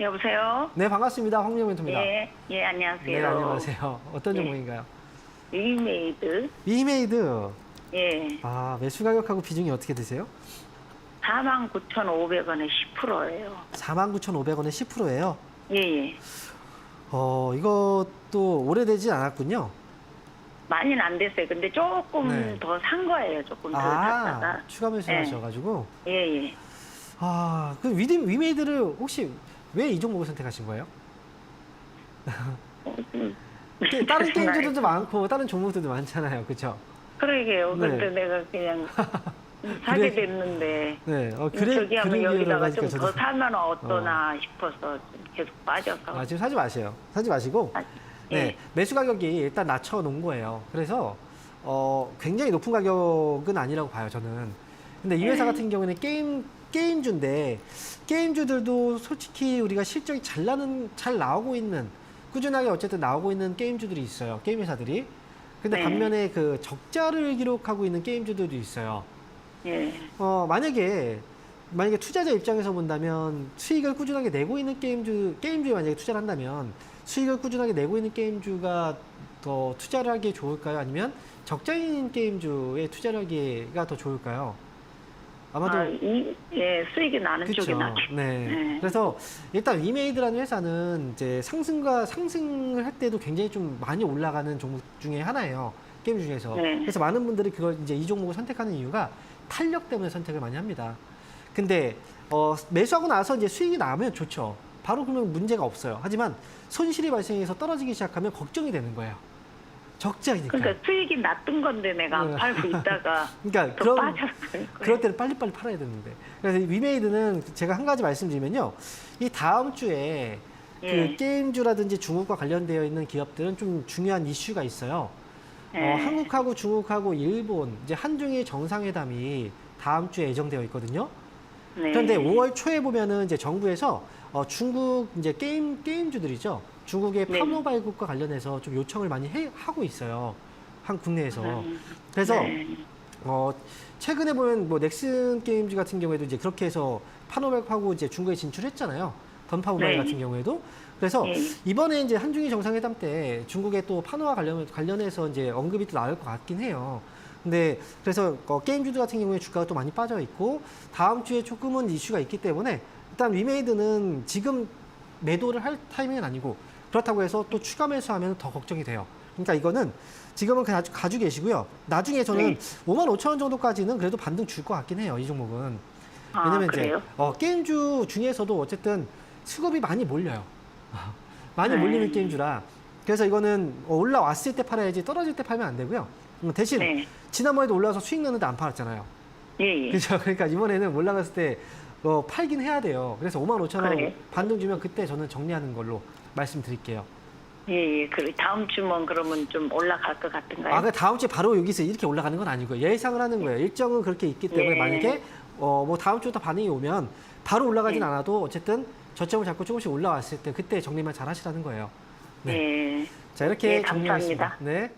여보세요? 네, 반갑습니다. 황명 멘토입니다. 예, 예, 안녕하세요. 네, 안녕하세요. 어떤 예. 종목인가요? 리메이드. 이메이드. 예, 아, 매수 가격하고 비중이 어떻게 되세요? 49,500원에 10%예요. 49,500원에 10%예요. 예, 예. 어, 이것도 오래되지 않았군요. 많이는 안 됐어요. 근데 조금 네. 더 산 거예요. 조금 더 아, 샀다가. 추가 매수 네. 하셔 가지고. 예, 예. 아, 그 위드, 위메이드를 혹시 왜 이 종목을 선택하신 거예요? 어, 음, 게- 다른. 게임들도 많고 다른 종목들도 많잖아요. 그렇죠? 그러게요. 네. 근데 내가 그냥 사게 그래. 됐는데. 네. 어, 그래, 저기 하면 여기다가 가니까 좀 더 저도. 사면 어떠나 싶어서 좀 계속 빠져서. 아, 지금 사지 마세요. 사지 마시고. 아, 네, 예. 매수 가격이 일단 낮춰 놓은 거예요. 그래서 어, 굉장히 높은 가격은 아니라고 봐요, 저는. 근데 이 회사 네. 같은 경우에는 게임 게임주인데 게임주들도 솔직히 우리가 실적이 잘 나는 잘 나오고 있는 꾸준하게 어쨌든 나오고 있는 게임주들이 있어요. 게임 회사들이. 근데 네. 반면에 그 적자를 기록하고 있는 게임주들도 있어요. 예. 어, 만약에 만약에 투자자 입장에서 본다면 수익을 꾸준하게 내고 있는 게임주 게임주에 만약에 투자를 한다면 수익을 꾸준하게 내고 있는 게임주가 더 투자를 하기에 좋을까요? 아니면 적자인 게임주에 투자를 하기가 더 좋을까요? 아마도 아, 이, 예, 수익이 나는 쪽이 그렇죠. 낫죠. 네. 네. 그래서 일단 위메이드라는 회사는 이제 상승과 상승을 할 때도 굉장히 좀 많이 올라가는 종목 중에 하나예요. 게임 중에서. 네. 그래서 많은 분들이 그걸 이제 이 종목을 선택하는 이유가 탄력 때문에 선택을 많이 합니다. 근데 어, 매수하고 나서 이제 수익이 나면 좋죠. 바로 그러면 문제가 없어요. 하지만 손실이 발생해서 떨어지기 시작하면 걱정이 되는 거예요. 적자이니까. 그러니까 수익이 낮던 건데 내가 안 네. 팔고 있다가 그러니까 더 그런. 그럴 때는 빨리빨리 팔아야 되는데. 그래서 이 위메이드는 제가 한 가지 말씀드리면요. 이 다음 주에 예. 그 게임주라든지 중국과 관련되어 있는 기업들은 좀 중요한 이슈가 있어요. 예. 어, 한국하고 중국하고 일본 이제 한중일 정상회담이 다음 주에 예정되어 있거든요. 네. 그런데 5월 초에 보면은 이제 정부에서 어, 중국 이제 게임 게임주들이죠. 중국의 네. 파노 발급과 관련해서 좀 요청을 많이 해, 하고 있어요. 한 국내에서. 음, 그래서 네. 어, 최근에 보면 뭐 넥슨 게임즈 같은 경우에도 이제 그렇게 해서 파노백하고 이제 중국에 진출했잖아요. 던파 모바일 네. 같은 경우에도. 그래서 예. 이번에 이제 한중일 정상회담 때 중국의 또 파노와 관련, 관련해서 이제 언급이 또 나올 것 같긴 해요. 근데 그래서 어, 게임주들 같은 경우에 주가가 또 많이 빠져 있고 다음 주에 조금은 이슈가 있기 때문에 일단 위메이드는 지금 매도를 할 타이밍은 아니고 그렇다고 해서 또 추가 매수하면 더 걱정이 돼요. 그러니까 이거는 지금은 그냥 가지고 계시고요. 나중에 저는 네. 5만 5천 원 정도까지는 그래도 반등 줄 것 같긴 해요. 이 종목은. 아, 왜냐면 그래요? 이제 어, 게임주 중에서도 어쨌든 수급이 많이 몰려요. 많이 네. 몰리는 게임주라. 그래서 이거는 어, 올라왔을 때 팔아야지 떨어질 때 팔면 안 되고요. 음, 대신 네. 지난번에도 올라와서 수익 내는데 안 팔았잖아요. 예, 예. 그렇죠. 그러니까 이번에는 올라갔을 때 어, 팔긴 해야 돼요. 그래서 5만 5천 원? 반등 주면 그때 저는 정리하는 걸로 말씀드릴게요. 예, 예. 그 다음 주면 그러면 좀 올라갈 것 같은가요? 아, 그 다음 주에 바로 여기서 이렇게 올라가는 건 아니고요. 예상을 하는 거예요. 일정은 그렇게 있기 때문에 예. 만약에 어, 뭐 다음 주부터 반응이 오면 바로 올라가진 예. 않아도 어쨌든 저점을 잡고 조금씩 올라왔을 때 그때 정리만 잘 하시라는 거예요. 예. 자, 이렇게 예, 정리하겠습니다. 감사합니다. 네.